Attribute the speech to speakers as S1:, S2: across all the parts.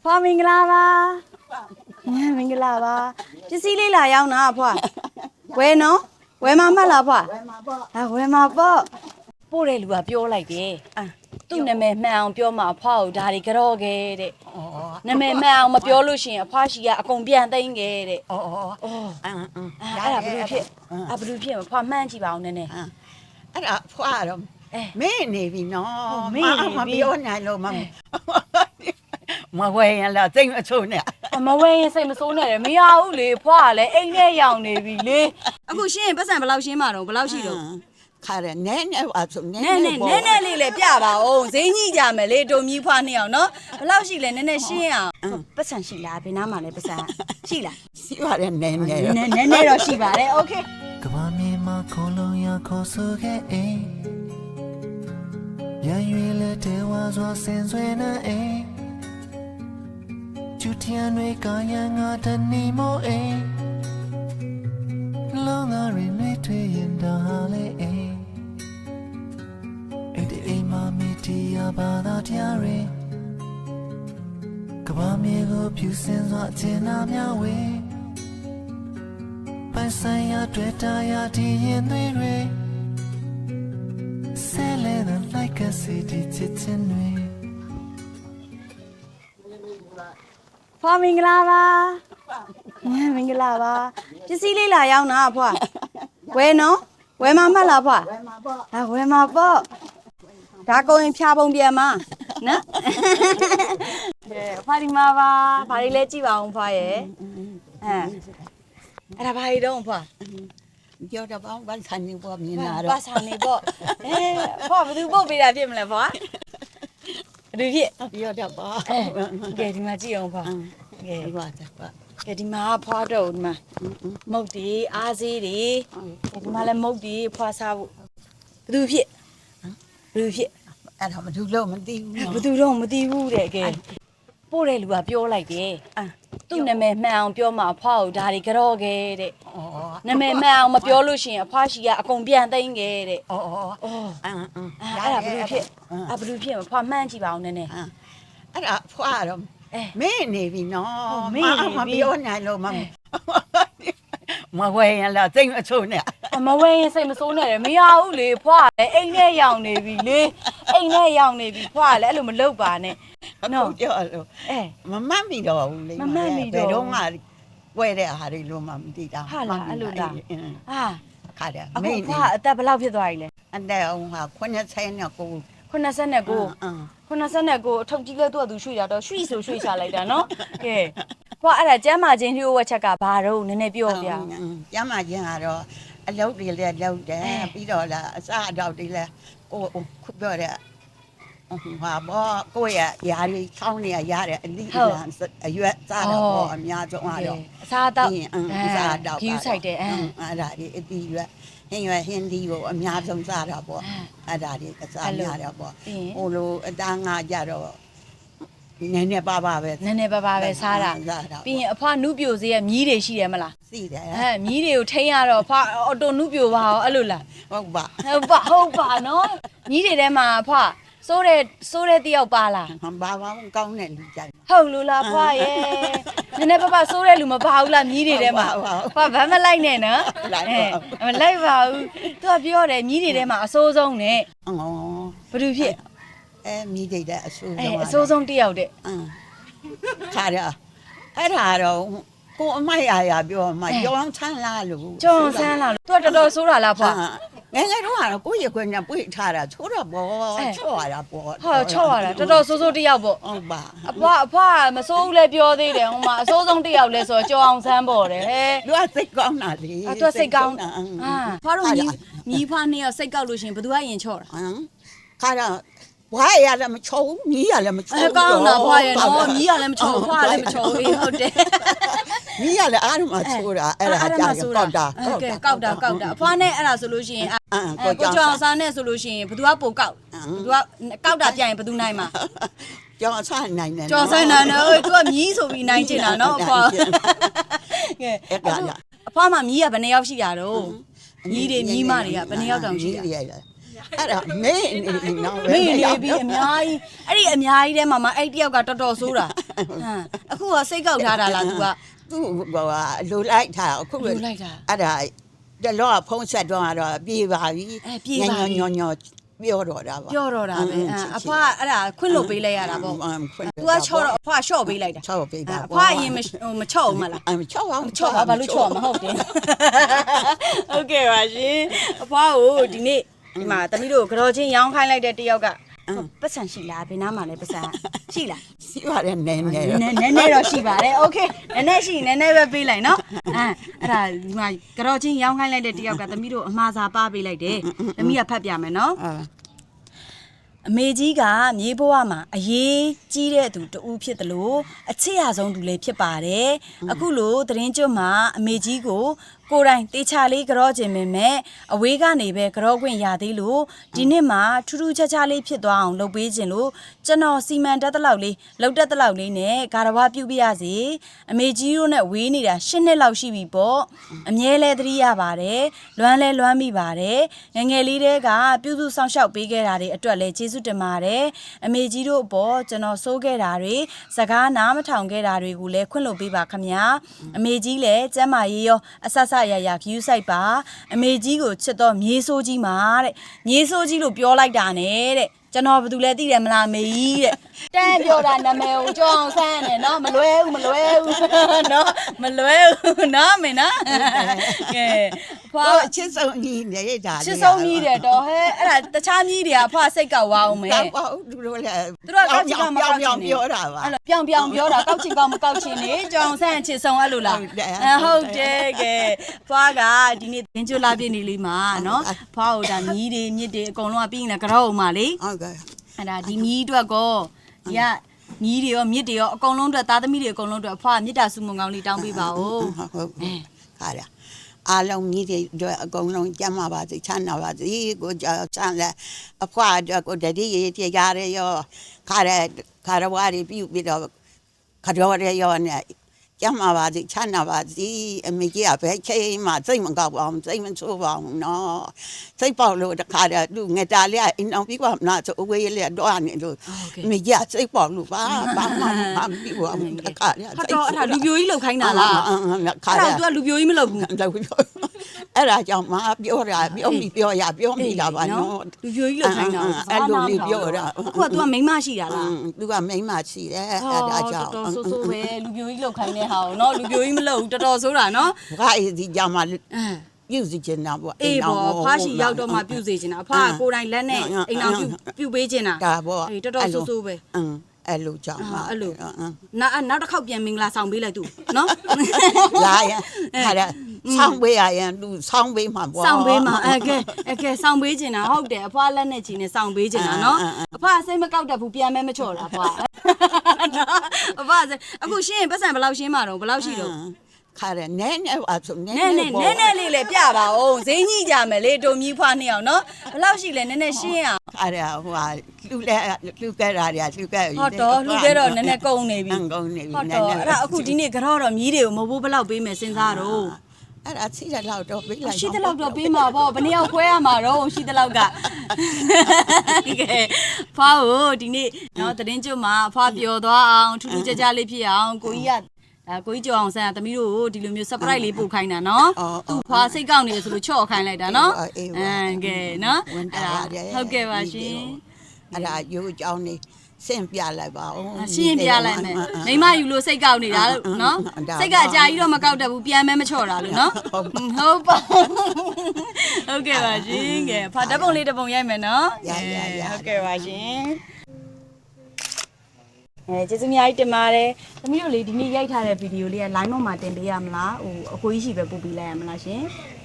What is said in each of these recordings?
S1: ။ဖွာမင်္ဂလာပါ။မင်္ဂလာပါ။ပစ္စည်းလေးလာရောက်တာဖွာ။ဝယ်နော်။ဝယ်မှာမှတ်လားဖွာ။ဝယ်မှာပေါ့။ဟာဝယ်မှာပေါ့။ပို့တဲ့လူကပြောလိုက်တယ်။အာသူ့နာမည်မှန်အောင်ပြောမှာဖွာကိုဒါတွေကြော့ခဲ့တဲ့။
S2: ဩ
S1: နာမည်မှန်အောင်မပြောလို့ရှိရင်အဖွာရှိကအကုန်ပြန်သိမ်းခဲ့တဲ့။
S2: ဩဩ။
S1: အ
S2: င်းအင်း။
S1: အဲ့ဒါဘယ်လိုဖြစ်။အဘယ်လိုဖြစ်မဖွာမှန်းကြည့်ပါအောင်နည်းနည်း။
S2: အဲ့ဒါဖွာတော့မင်းနေပြီနော်
S1: မင်း
S2: မပြောနိုင်လို့မ မဝယ်ရင်လားစိတ်မချိုးနဲ့
S1: အမဝဲရင်စိတ်မဆိုးနဲ့တယ်မရဘူးလေဖွာကလည်းအိမ်ထဲရောက်နေပြီလေအခုရှင်းရင်ပတ်စံဘယ်လောက်ရှင်းမှာတော့ဘယ်လောက်ရှိတော့
S2: ခါရနဲနဲပါဆိုနဲ
S1: နဲနဲနဲနဲလေးလည်းပြပါဦးဈေးကြီးကြမယ်လေတုံကြီးဖွားနှစ်အောင်နော်ဘယ်လောက်ရှိလဲနဲနဲရှင်းအောင်ပတ်စံရှိလားဘယ်နားမှာလဲပတ်စံရှိလား
S2: စီပါတယ်နဲနဲ
S1: နဲနဲနဲတော့ရှိပါတယ်โอเค
S3: ကဘာမြေမှာခေါ်လုံးရခေါ်ဆိုခဲ့အိမ်ရန်ရွေလက်တဲဝါစွာဆင်ဆွေနေအိမ် ကျူထျံတွေကရန်ငါတနေမို့အိမ်လုံးငါရင်တွေထွေရင်ဒါလေအိမ်အဲ့ဒီအိမ်မှာမီတီယာဘာသာတရားတွေကဘာမြေကိုဖြူစင်စွာအချင်နာများဝေးပိုင်ဆိုင်ရာတွေ့တာရာဒီရင်သွေးတွေဆဲလဲတဲ့ like a city ချစ်ချင်းတွေ
S1: ဖွာမင်္ဂလာပါညမင်္ဂလာပါပစ္စည်းလေးလာရောက်နာဖွာဝယ်နော်ဝယ်မှာမှတ်လားဖွာ
S2: ဝယ်မှာပေါ့
S1: ဒါဝယ်မှာပေါ့ဒါကုန်ရင်ဖြာပုံပြန်မှာနော်ကဲဖာဒီမာပါဘာတွေလဲကြည့်ပါအောင်ဖွာရဲ့အဲအဲ့ဒါဘာတွေတော့ဖွာ
S2: ပြောတော့ဘာဘာဆိုင်နေပေါ့မြင်လာ
S1: ပါ
S2: တော့
S1: စာနေပေါ့အဲဖွာဘယ်သူပုတ်ပေးတာဖြစ်မလဲဖွာ ဘယ်သူဖြစ်
S2: ပြောတော့ဘာ
S1: အဲကဲဒီမှာကြည့်အောင်ဖွာကဲ
S2: ဘာတော့ဘာ
S1: ကဲဒီမှာဖွာတော့ဒီမှာမုတ်တီအားစေးတွေကဲဒီမှာလည်းမုတ်တီဖွာစားဖို့ဘယ်သူဖြစ်ဘယ်သူဖြစ်
S2: အဲ့ဒါမဒူလို့မသိဘူး
S1: ဘယ်သူတော့မသိဘူးတဲ့ကဲပို့တဲ့လူကပြောလိုက်တယ်အာ သူ့နာမည်မှန်အောင်ပြောမှာအဖွာကိုဒါတွေကြော့ခဲ့တဲ့
S2: อ๋อ
S1: နာမည်မှန်အောင်မပြောလို့ရှိရင်အဖွာရှိကအကုန်ပြန်သိမ်းခဲ့တဲ့
S2: อ๋อ
S1: အော်
S2: อ่าอืม
S1: အဲ့ဒါဘယ်လိုဖြစ်အဲ့ဘယ်လိုဖြစ်မဖွာမှန်းကြည့်ပါအောင်နည်းနည်း
S2: အဲ့ဒါဖွာတော့
S1: အဲ
S2: မင်းနေပြီနော်
S1: ဟုတ်မင်းနေပြီ
S2: မပြောနိုင်လို့မမဝယ်ရင်လားစိတ်မချိုးနဲ့
S1: အမဝဲရင်စိတ်မဆိုးနဲ့တယ်မရဘူးလေဖွာလည်းအိမ်ထဲရောက်နေပြီလေအိမ်ထဲရောက်နေပြီဖွာလည်းအဲ့လိုမလုပ်ပါနဲ့
S2: နော်ပြောလို့
S1: အဲ
S2: မမတ်မိတော့ဘူးလေ
S1: မမှတ်မိတော့
S2: ဘယ်တော့မှဝယ်တဲ့အားတွေလို့မှမသိတာ
S1: ဟာလားအဲ့လိုလား
S2: အင်း
S1: အာ
S2: ခါတယ်
S1: အခု
S2: မင်း
S1: ဖွာအသက်ဘယ်လောက်ဖြစ်သွားပြီလဲ
S2: အန်တဲ့အောင်ဟာခွနဲ့ဆိုင်နဲ့ကို
S1: 89
S2: အင်း
S1: 89အထုပ်ကြီးလဲသူ့အတူရွှေ့တာတော့ရွှေ့ဆိုရွှေ့ချလိုက်တာနော်ကဲဖွာအဲ့ဒါကျမ်းမာခြင်းလျှို့ဝှက်ချက်ကဘာတော့နည်းနည်းပြောပြ
S2: ကျမ်းမာခြင်းကတော့အလုပ်တွေလည်းလုပ်တယ်
S1: အဲ
S2: ပြီးတော့လာအစားအတော့တွေလည်းကိုခုပြောတဲ့ ဟာဘောကိုရရာတွေချောင်းနေရရတယ်အလိလန်အရွက်စားတော့ဘောအများဆုံးကတော့
S1: အစားအသောက်
S2: ပြီးရင်အင်းစားတော့
S1: ဂယူးဆိုင်တယ်အဲ
S2: အဲ့ဒါဒီအတီးရွက်ဟင်းရွက်ဟင်းဒီကိုအများဆုံးစားတာပေါ့အဲ့ဒါဒီအစားများတော့ပေါ့
S1: ပြီးရင်
S2: ဟိုလိုအသားငါကြတော့နည်းနည်းပါးပါပဲ
S1: နည်းနည်းပါးပါးပဲစားတာ
S2: စားတာ
S1: ပြီးရင်အဖွားနုပြိုစေးရဲ့မြီးတွေရှိတယ်မလား
S2: စီတယ်
S1: အဲမြီးတွေကိုထိန်းရတော့အဖွားအော်တိုနုပြိုပါအောင်အဲ့လိုလား
S2: ဟုတ်ပါ
S1: ဟုတ်ပါဟုတ်ပါနော်မြီးတွေထဲမှာအဖွား စိုးတဲ့စိုးတဲ့တယောက်ပါလား
S2: ဟမ်ဘာဘာကောင်းတဲ့လူကြိုက်
S1: ဟုတ်လို့လားဖွားရဲ့နည်းနည်းပါးပါးစိုးတဲ့လူမပါဘူးလားမြီးတွေထဲမှာ
S2: ဟုတ်ပါဘူး
S1: ဖွားဘာမလိုက်နဲ့နော်
S2: လိုက်ပါ
S1: အဲမလိုက်ပါဘူးသူကပြောတယ်မြီးတွေထဲမှာအစိုးဆုံးနဲ့
S2: အော်
S1: ဘာလို့ဖြစ်
S2: အဲမိဒိတ်တဲ့အဆိုး
S1: အဲ
S2: ဆုံး
S1: အစိုးဆုံးတယောက်တဲ့
S2: အင်းခါရအဲ့ဒါတော့ကိုအမိုက်အာရပြောမှကြောင်းချမ်းလာလို့
S1: ကျောင်းဆန်းလာလို့သူကတော်တော်ဆိုးတာလားဖွား
S2: ငယ်ငယ်တော့ကတော့ကိုယ့်ရခွင့်နဲ့ပွေထားတာချိုးတော့ဘော
S1: အဲ
S2: ချော့ရတာဘော
S1: ဟာချော့ရတာတော်တော်ဆိုးဆိုးတယောက်ပေါ့
S2: ဟုတ်ပါ
S1: အဖွားအဖွားမစိုးဘူးလဲပြောသေးတယ်ဟိုမှာအစိုးဆုံးတစ်ယောက်လဲဆိုတော့ကြောအောင်ဆန်းပေါ်တယ်ဟဲ့
S2: လူကစိတ်ကောင်းတာလေ
S1: အတူစိတ်ကောင်း
S2: တာ
S1: အာဖွားတို့ညီညီဖွားနှစ်ယောက်စိတ်ကောက်လို့ရှရင်ဘယ်သူကရင်ချော့တာ
S2: ဟမ်ခါတော့ ဘွားရလည်းမချုံမီးရလည်းမချုံ
S1: အဲကောင်းတာဖွားရဲ့နော်ညီကလည်းမချော့ဖွားလည်းမချော့ဘူးဟုတ်တယ်
S2: မီးရလည်းအားလုံးမချိုးတာအဲ့ဒါကြာရင်ကောက်တာ
S1: ဟုတ်ကဲ့ကောက်တာကောက်တာအဖွားနဲ့အဲ့ဒါဆိုလို့ရှရင်
S2: အင်း
S1: အဲ
S2: ကို
S1: ကို
S2: ကြော
S1: ကျော်
S2: င်း
S1: အောင်ဆန်းနဲ့ဆိုလို့ရှရင်ဘယ်သူကပိုကောက်ဘယ်သူကကောက်တာပြရင်ဘယ်သူနိုင်မှာ
S2: ကြောင်းဆိုင်နိုင်တယ်
S1: ကျော်ဆိုင်နာနော်သူကမြီးဆိုပြီးနိုင်ချင်တာနော်အဖွားကဲ
S2: အဲ့ဒါလား
S1: အဖွားမှာမြီးကဘယ်နှယောက်ရှိတာတော့မြီးတွေမြီးမတွေကဘယ်နှစ်ယောက်တောင်ရှိတာ
S2: မြီးတွေ အဲ့ဒါမင်းနေနော်
S1: မေ့နေပြီအများကြီးအဲ့ဒီအများကြီးထဲမှာမအဲ့ဒီတယောက်ကတော်တော်ဆိုးတာဟမ်အခုကစိတ်ကောက်ထားတာလား तू က
S2: သူ့ဟိုဟာလိုလိုက်တာအခု
S1: လိုလိုက်တာ
S2: အဲ့ဒါတလောကဖုံးဆက်တော့ကတော့ပြေးပါပြီ
S1: အဲပြေးပါပြီ
S2: ညောညောပြောတော့တာပါ
S1: ပြောတော့တာပဲ
S2: အင်း
S1: အဲ
S2: ချစ်ချစ်
S1: အဖွားကအဲ့ဒါခွင့်လွတ်ပေးလိုက်ရတာပေါ့
S2: အမ်ခွင့်
S1: तू ကချော့တော့အဖွားရှော့ပေးလိုက်တာ
S2: ချော့ပေးတာ
S1: အဖွားအရင်မဟိုမချော့ဘူးမလား
S2: အမ်ချော့ပါ
S1: မချော့ပါဘာလို့ချော့မဟုတ်တယ်ဟုတ်ကဲ့ပါရှင်အဖွားကိုဒီနေ့ ဒီမှာတမီးတို့ကြော်ချင်းရောင်းခိုင်းလိုက်တဲ့တယောက်ကပတ်စံရှိလားဘယ်နားမှာလဲပတ်စံရှိလား
S2: စီပါတယ်နည်းနည်း
S1: နည်းနည်းနည်းနည်းတော့ရှိပါတယ်โอเคနည်းနည်းရှိနည်းနည်းပဲပေးလိုက်နော်အဲအဲ့ဒါဒီမှာကြော်ချင်းရောင်းခိုင်းလိုက်တဲ့တယောက်ကတမီးတို့အမှားစာပါပေးလိုက်တယ်တမီးကဖတ်ပြမယ်နော်
S2: အာ
S1: အမေကြီးကမြေဘဝမှာအရေးကြီးတဲ့သူတူဖြစ်တယ်လို့အချစ်ရဆုံးသူလည်းဖြစ်ပါတယ်အခုလိုသတင်းကျွတ်မှာအမေကြီးကို ကိုယ်တိုင်တေချာလေးကြော့ခြင်းပင်မဲ့အဝေးကနေပဲကြော့ခွင့်ရသေးလို့ဒီနှစ်မှာထူးထူးခြားခြားလေးဖြစ်သွားအောင်လုပ်ပေးခြင်းလို့ကျွန်တော်စီမံတတ်တဲ့လောက်လေးလုပ်တတ်တဲ့လောက်လေးနဲ့ဂါရဝပြုပြရစီအမေကြီးတို့နဲ့ဝေးနေတာ၈နှစ်လောက်ရှိပြီပေါ့အမြဲလဲသတိရပါတယ်လွမ်းလဲလွမ်းမိပါတယ်ငယ်ငယ်လေးတည်းကပြုစုဆောင်ရှောက်ပေးခဲ့တာတွေအတွက်လည်းကျေးဇူးတင်ပါတယ်အမေကြီးတို့အပေါ်ကျွန်တော်စိုးခဲ့တာတွေစကားနားမထောင်ခဲ့တာတွေကိုလည်းခွင့်လွှတ်ပေးပါခမညာအမေကြီးလည်းကျမ်းမာရေးရောအဆဆရရဂယူးဆိုင်ပါအမေကြီးကိုချစ်တော့မြေးဆိုးကြီးမှာတဲ့မြေးဆိုးကြီးလို့ပြောလိုက်တာနဲ့တဲ့ ကျွန်တော်ဘာတူလဲသိတယ်မလားမေကြီးတဲ့တန်းပြောတာနာမည်ကိုကြောင်းဆန်းတယ်နော်မလွဲဘူးမလွဲဘူးနော်မလွဲဘူးနော်မင်းနော်ကဲဖွာ
S2: ဟိုချစ်ဆုံးကြီးနေတာ
S1: ချစ်ဆုံးမြည်တယ်တော့ဟဲ့အဲ့ဒါတခြားမြည်တွေကအဖွာစိတ်ကောက်ဝအောင်မယ်
S2: တောက်ပါဦးသူတို့လည်း
S1: သူတို့ကကောက်ချင်ကောက်မကောက်ချင်
S2: ပြောင်းပြောတာပါ
S1: အဲ့လိုပြောင်ပြောင်ပြောတာကောက်ချင်ကောက်မကောက်ချင်နေကြောင်ဆန်းချစ်ဆုံးအဲ့လိုလား
S2: ဟုတ်တယ်
S1: အဲဟုတ်တယ်ကဲဖွာကဒီနေ့သင်ကျွလာပြည့်နေလေးမှာနော်ဖွာဟိုဒါမြည်တွေမြစ်တွေအကုန်လုံးကပြီးရင်လည်းကြောက်အောင်ပါလေ
S2: ဟုတ်ကဲ့
S1: အဲ့ဒါဒီမြည်အတွက်ကောဒီကမြည်တွေရောမြစ်တွေရောအကုန်လုံးအတွက်သားသမီးတွေအကုန်လုံးအတွက်အဖွာမြစ်တာစုမုံကောင်းလေးတောင်းပေးပါဦး
S2: ဟုတ်ဟုတ်ခါရအားလုံးကြီးတွေတို့အကုန်လုံးကြမ်းပါပါစေချမ်းသာပါစေကိုကြောက်ချမ်းလဲအဖွာအတွက်ကိုတတိယပြေကြရရောခါရခါရဝါရီပြုပြီးတော့ခရောရရောနဲ့ ကြမ်းပါပါစေချမ်းသာပါစေအမေကြီးကပဲချိန်မှစိတ်မကောက်ပါဘူးစိတ်မဆိုးပါဘူးနော်စိတ်ပေါက်လို့တခါတည်းသူငတာလေးအိမ်အောင်ပြီးပါမလားဆိုအဝေးလေးတော့နေလို့
S1: ဟုတ်ကဲ့
S2: အမေကြီးကစိတ်ပေါက်လို့ပါဘာမှမပြီးပါဘူးတခါတည်း
S1: ဟုတ်တော့အဲ့ဒါလူပြိုကြီးလောက်ခိုင်းတာလား
S2: ခါ
S1: အဲ့
S2: ရ
S1: ဒါ तू ကလူပြိုကြီးမလုပ်ဘူး
S2: လောက်ပြော အဲ့ဒါကြောင့်မပြောတာပြောမိပြောရပြောမိတာပါနော်
S1: လူပြိုကြီးလိုခိုင်းတာ
S2: အဲ့လိုလေးပြောတာ
S1: အခုက तू ကမိန်းမရှိတာလား
S2: သူကမိန်းမရှိတယ်အဲ့ဒါကြောင့်
S1: တော်တော်ဆိုးဆိုးပဲလူပြိုကြီးလိုခိုင်းတဲ့ဟာကိုနော်လူပြိုကြီးမလုပ်ဘူးတော်တော်ဆိုးတာနော်
S2: ငါအေးဒီကြောင့်မှပြုစီချင်တာပေါ့
S1: အေးပေါ့ဖားရှိရောက်တော့မှပြုစီချင်တာဖားကိုယ်တိုင်လက်နဲ့အိမ်အောင်ပြုပြုပေးချင်တာ
S2: ဒါပေါ့
S1: အေးတော်တော်ဆိုးဆိုးပဲ
S2: အင်းအဲ့လိုကြောင့်ပါ
S1: အဲ့လိုနောက်နောက်တစ်ခေါက်ပြန်မင်္ဂလာဆောင်ပေးလိုက်သူနော်
S2: လာရခါရ ဆောင်းပေးရရင်သူဆောင်းပေးမှာပေါ့
S1: ဆောင်းပေးမှာအဲကဲအဲကဲဆောင်းပေးချင်တာဟုတ်တယ်အဖွားလက်နဲ့ချင်နေဆောင်းပေးချင်တာနော်အဖွားစိတ်မကောက်တတ်ဘူးပြန်မဲမချော်တာဖွားနော်အဖွားစိတ်အခုရှင်းရင်ပတ်စံဘယ်လောက်ရှင်းမှာတော့ဘယ်လောက်ရှိတော့
S2: ခါရနဲနဲအဆုံနဲ
S1: နဲနဲနဲလေးလေပြပါဦးဈေးကြီးကြမယ်လေတုံကြီးဖွားနှစ်အောင်နော်ဘယ်လောက်ရှိလဲနဲနဲရှင်းရ
S2: ခါရဟိုဟာလူလဲလူကဲရာရာလူကဲ
S1: ဟုတ်တော့လူကဲတော့နဲနဲကုန်နေပြီ
S2: ကုန်နေပြီ
S1: နဲနဲအဲ့ဒါအခုဒီနေ့ကတော့တော့မြီးတွေကိုမဘိုးဘယ်လောက်ပေးမယ်စဉ်းစားတော့
S2: အဲ့ဒါစီးတဲ့လောက်တော့ပေးလိုက်
S1: ရှိတဲ့လောက်တော့ပေးမှာပေါ့ဘယ်နှစ်ယောက်ခွဲရမှာတော့ရှိတဲ့လောက်ကကဲဖွားကိုဒီနေ့နော်တရင်ကျွတ်မှာဖွားပျော်သွားအောင်ထူးထူးခြားခြားလေးဖြစ်အောင်ကိုကြီးကဒါကိုကြီးကြောင်ဆန်းကသမီးတို့ကိုဒီလိုမျိုး surprise လေးပို့ခိုင်းတာနော်သူ့ဖွားစိတ်ကောက်နေတယ်ဆိုလို့ချော့ခိုင်းလိုက်တာနော်အမ်ကဲနော်
S2: ဝန်တာ
S1: အဲ့
S2: ရ
S1: ဒါဟုတ်ကဲ့ပါရှင်
S2: အဲ့ဒါရိုးကြောင်းနေ စင့်ပြလိုက်ပါဦး
S1: အရှင်းပြလိုက်မယ်မိမယူလို့စိတ်ကောက်နေတာလို့နော်စိတ်ကအကြာကြီးတော့မကောက်တတ်ဘူးပြန်မဲမချော့တာလို့နော်ဟုတ်ပါဟုတ်ကဲ့ပါရှင်ကဲဖာဓာတ်ပုံလေးတစ်ပုံရိုက်မယ်နော်ဟုတ်ကဲ့ပါရှင်အဲကျေးဇူးအများကြီးတင်ပါတယ်။သမီးတို့လေဒီနေ့ရိုက်ထားတဲ့ဗီဒီယိုလေးက line ပေါ်မှာတင်ပေးရမလား။ဟိုအကိုကြီးရှိပဲပို့ပေးလိုက်ရမလားရှင်။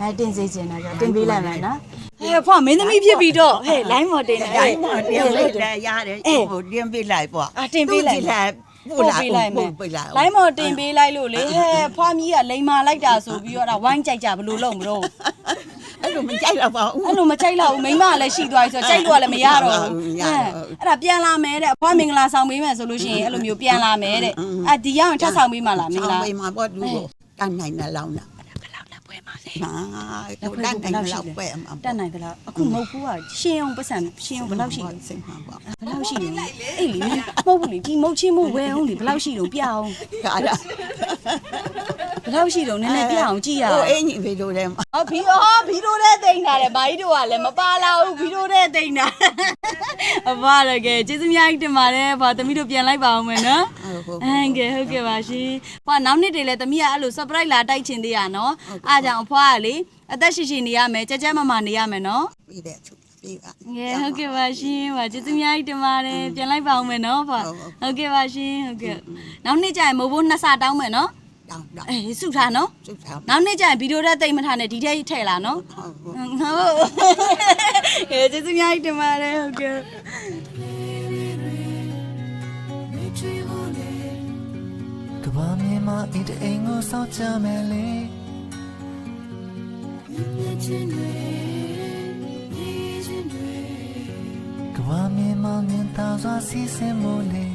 S1: အဲတင်စေချင်တာကြောင့်တင်ပေးလိုက်မယ်နော်။ဟဲ့ဖွာမင်းသမီးဖြစ်ပြီးတော့ဟဲ့ line ပေါ်တင်တယ်
S2: အဲ့ဒါတင်ပေးတယ်ရတယ်ဟိုတင်ပေးလိုက်ပေါ့
S1: အာတင်ပေးလိုက်
S2: လိုက်ပို့လာပို့ပေးလိုက်
S1: လိုင်းမော်တင်ပေးလိုက်လို့လေဟဲ့ဖွားမီးကလိန်မာလိုက်တာဆိုပြီးတော့ဒါဝိုင်းကြိုက်ကြဘလို့လုံးမလို့
S2: အဲ့လိုမကြိုက်တော့ပါဘူး
S1: အဲ့လိုမကြိုက်တော့ဘူးမိမကလည်းရှိသွားပြီဆိုတော့ကြိုက်လို့ကလည်းမရတော့ဘူး
S2: မရတော့ဘူး
S1: အဲ့ဒါပြန်လာမယ်တဲ့အဖွားမင်္ဂလာဆောင်ပေးမယ်ဆိုလို့ရှိရင်အဲ့လိုမျိုးပြန်လာမယ်တဲ့အဲ့ဒီရောက်ရင်ထပ်ဆောင်ပေးမှလားမင်္ဂလာ
S2: ဆောင်ပေးမှာပေါ့သူကိုတန်းနိုင်တဲ့ လောင်းတာခလောက်လက်ပွဲမှာလေဟာတော့တန်းနိုင်လောက်ပဲမှာ
S1: တက်နိုင်သလားအခုမဟုတ်ဘူးကရှင်းအောင်ပတ်စံရှင်းအောင်ဘယ်လောက်ရှိလဲ
S2: စိတ်မှာပေါ့
S1: ဘယ်လောက်ရှိလဲအေးလေမဟုတ်ဘူးလေဒီမုတ်ချင်းမို့ဝယ်အောင်လေဘယ်လောက်ရှိတော့ပြအောင်
S2: ခါရ
S1: ဘယ်လောက်ရှိတော့နည်းနည်းပြအောင်ကြည့်ရအောင်
S2: ဟိုအင်းကြီးဗီဒီယိုထဲမှာ
S1: ဟောဘီဟောဘီတို့တဲ့တိန်တာလေဘာကြီးတို့ကလည်းမပါလာဘူးဘီတို့တဲ့တိန်တာအဘရကဲကျေးဇူးများကြီးတင်ပါတယ်ဘာသမီးတို့ပြန်လိုက်ပါအောင်မယ်နော်
S2: ဟုတ်
S1: အန်ကဲဟုတ်ကဲ့ပါရှင်။ဟိုကနောက်နှစ်တွေလည်းသမီးကအဲ့လို surprise လာတိုက်ချင်သေးရနော်။အားကြောင့်အဖွားကလေအသက်ရှိရှိနေရမယ်ကြကြမမနေရမယ်နော်
S2: ပြီးတဲ့သူပြီးပါ။
S1: ငယ်ဟုတ်ကဲ့ပါရှင်။ဟာကျေးဇူးများကြီးတင်ပါတယ်။ပြန်လိုက်ပါအောင်မယ်နော်ဖွာ
S2: ဟုတ်ဟုတ်။
S1: ဟုတ်ကဲ့ပါရှင်ဟုတ်ကဲ့။နောက်နှစ်ကျရင်မိုးဘိုးနှစ်ဆတောင်းမယ်နော်
S2: တောင်းတော။င်း
S1: အေးစုထားနော်
S2: စုထား။
S1: နောက်နှစ်ကျရင်ဗီဒီယိုတဲ့တိတ်မထားနဲ့ဒီထဲထည့်လာနော်
S2: ဟုတ်ဟုတ်။
S1: ဟုတ်။အဲကျေးဇူးများကြီးတင်ပါတယ်ဟုတ်ကဲ့။
S3: ကဘာမြေမှာအင်းတအိမ်ကိုစောင့်ကြမယ်လေကဘာမြေမှာမြင်သာစွာစီးစင်မို့လေ